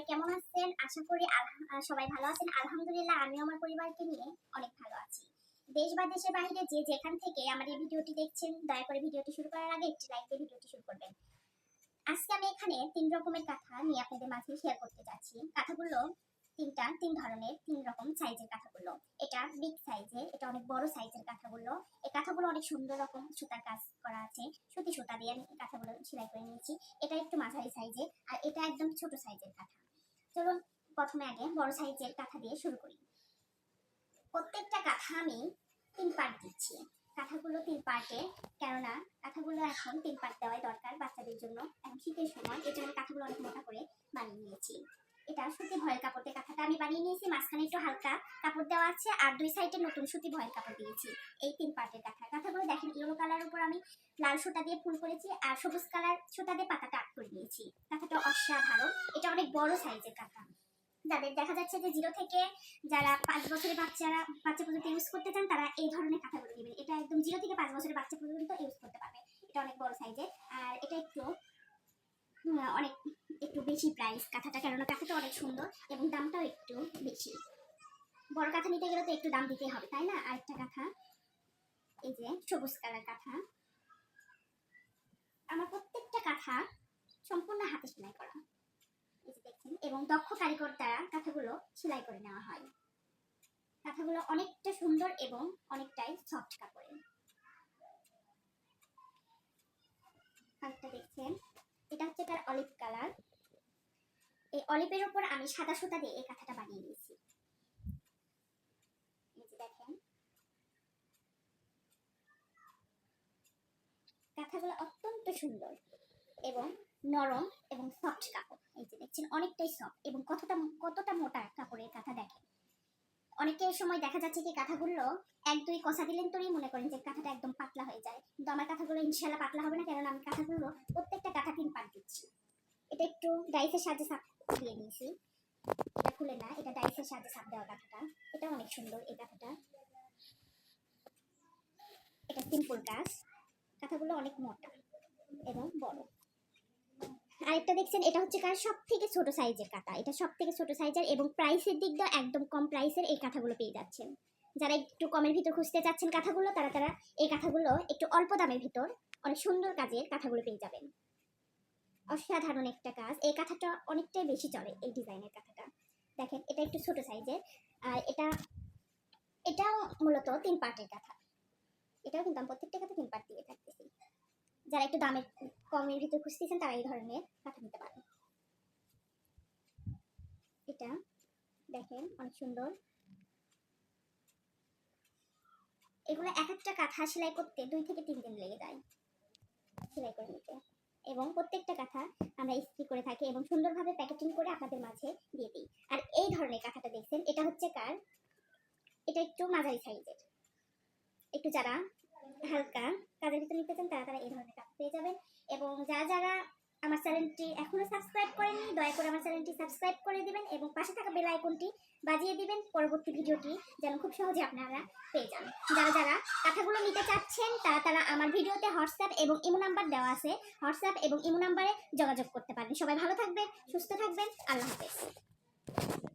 সবাই কেমন আছেন? আশা করি সবাই ভালো আছেন। আলহামদুলিল্লাহ আমি আমার পরিবারকে নিয়ে অনেক ভালো আছি। দেশ বা দেশের বাইরে যে যেখান থেকে আমার এই ভিডিওটি দেখছেন, দয়া করে ভিডিওটি শুরু করার আগে একটি লাইক দিয়ে ভিডিওটি শুরু করবেন। আজকে আমি এখানে তিন রকমের কাঁথা নিয়ে আপনাদের মাঝে শেয়ার করতে যাচ্ছি। কাঁথাগুলো তিনটা, তিন ধরনের, তিন রকম সাইজের কাঁথাগুলো। এটা বিগ সাইজের এটা অনেক বড় সাইজের কাঁথাগুলো। এই কাঁথাগুলো অনেক সুন্দর রকম সুতার কাজ করা আছে। সুতি সুতা দিয়ে আমি কাঁথাগুলো সেলাই করে নিয়েছি। এটা একটু মাঝারি সাইজের আর এটা একদম ছোট সাইজের কাঁথা। চলুন প্রথমে আগে বড় সাইজের কাঁথা দিয়ে শুরু করি। প্রত্যেকটা কাঁথা আমি তিন পার্ট দিচ্ছি। কাঁথাগুলো তিন পার্টে কেননা কাঁথাগুলো এখন তিন পার্ট দেওয়াই দরকার বাচ্চাদের জন্য। এখন শীতের সময় এই জন্য কাঁথাগুলো অনেক মোটা করে বানিয়ে নিয়েছি। এটা সুতি ভয়ের কাপড়ের কাঁথাটা আমি বানিয়ে নিয়েছি, মাঝখানে একটু হালকা কাপড় দেওয়া আছে, আর দুই সাইডে নতুন সুতি ভয়ের কাপড় দিয়েছি। এই তিন পার্টের কাঁথা কাঁথাগুলো দেখেন, ইয়েলো কালার উপর আমি লাল সুতা দিয়ে ফুল করেছি, আর সবুজ কালার সুতা দিয়ে পাতাটা আট করে নিয়েছি। কাঁথাটা অসাধারণ। এটা অনেক বড় সাইজের কাঁথা। যাদের দেখা যাচ্ছে যে জিরো থেকে যারা পাঁচ বছরের বাচ্চারা, বাচ্চা পর্যন্ত ইউজ করতে চান, তারা এই ধরনের কাঁথাগুলো নেবেন। এটা একদম জিরো থেকে পাঁচ বছরের বাচ্চা পর্যন্ত ইউজ করতে পারবে। এটা অনেক বড় সাইজের আর এটা একটু অনেক একটু বেশি প্রাইস কাঁথাটা কেননা কাঁথাটা অনেক সুন্দর এবং দামটাও একটু বেশি। বড় কাঁথা নিতে গেলে তো একটু দাম দিতে হবে, তাই না? আরেকটা কাঁথা। এই যে সবুজ কালার কাঁথা। আমার প্রত্যেকটা কাঁথা সম্পূর্ণ হাতে সেলাই করা। এই যে দেখছেন এবং দক্ষ কারিগর দ্বারা কাঁথাগুলো সেলাই করে নেওয়া হয়। কাঁথাগুলো অনেকটা সুন্দর এবং অনেকটাই সফট কাপড়ের আরেকটা দেখছেন এটা হচ্ছে তার অলিভ কালার অলিভের উপর আমি সাদা সুতা দিয়ে এই কাঁথাটা বানিয়ে নিয়েছি। দেখেন। কাঁথাগুলো অত্যন্ত সুন্দর এবং নরম এবং সফট কাপড়। এই যে দেখছেন, অনেকটাই সফট এবং কতটা কতটা মোটা কাপড়ের কাঁথা দেখেন। অনেকের সময় দেখা যাচ্ছে কি কাঁথাগুলো এক দুই কষা দিলেন তোরই মনে করেন যে কাঁথাটা একদম পাতলা হয়ে যায়। কিন্তু আমার কাঁথাগুলো ইনশাল্লাহ পাতলা হবে না কারণ আমি কাঁথাগুলো প্রত্যেকটা কাঁথা তিন পাট দিচ্ছি। এটা একটু ডাইসের সাহায্যে দিয়ে নিয়েছি। এটা খুলে না, এটা ডাইসের সাহায্যে সাপ দেওয়া কাঁথাটা। এটা অনেক সুন্দর, এই কাঁথাটা। এটা সিম্পল কাজ। কাঁথাগুলো অনেক মোটা এবং বড়। আরেকটা দেখছেন, এটা হচ্ছে কার সব থেকে ছোট সাইজের কাঁথা। এটা সব থেকে ছোট সাইজের এবং প্রাইসের দিক দিয়ে একদম কম প্রাইসের এই কাঁথাগুলো পেয়ে যাচ্ছেন। যারা একটু কমের ভিতর খুঁজতে চাচ্ছেন কাঁথাগুলো, তারা তারা এই কাঁথাগুলো একটু অল্প দামের ভিতর অনেক সুন্দর কাজের কাঁথাগুলো পেয়ে যাবেন। অসাধারণ একটা কাজ। এই কাঁথাটা অনেকটাই বেশি চলে, এই ডিজাইনের কাঁথাটা। দেখেন, এটা একটু ছোট সাইজের। আর এটা, এটাও মূলত তিন পার্টের কাঁথা। এটাও কিন্তু আমি প্রত্যেকটা কাঁথা তিন পার্ট দিয়ে থাকতেছি। যারা একটু দামের কমের ভিতর খুঁজতেছেন, তারা এই ধরনের কাঁথা নিতে পারেন। এটা দেখেন, অনেক সুন্দর। এগুলো এক একটা কাঁথা সেলাই করতে দুই থেকে তিন দিন লেগে যায়। সেলাই করে নিতে। এবং প্রত্যেকটা কাঁথা আমরা ইস্ত্রি করে থাকি এবং সুন্দরভাবে প্যাকেটিং করে আপনাদের মাঝে দিয়ে দিই। আর এই ধরনের কাঁথাটা দেখছেন, এটা হচ্ছে কার? এটা একটু মাঝারি সাইজের। একটু যারা হালকা কাজের ভিতরে নিতে চান, তারা তারা এই ধরনের কাজ পেয়ে যাবেন। এবং যারা যারা আমার চ্যানেলটি এখনও সাবস্ক্রাইব দয়া করে আমার চ্যানেলটি সাবস্ক্রাইব করে দিবেন এবং পাশে থাকা বেল আইকনটি বাজিয়ে দিবেন পরবর্তী ভিডিওটি যেন খুব সহজে আপনারা পেয়ে যান। যারা যারা কথাগুলো নিতে চাচ্ছেন, তারা তারা আমার ভিডিওতে হোয়াটসঅ্যাপ এবং ইমো নাম্বার দেওয়া আছে। হোয়াটসঅ্যাপ এবং ইমো নাম্বারে যোগাযোগ করতে পারেন সবাই ভালো থাকবেন, সুস্থ থাকবেন। আল্লাহ হাফেজ।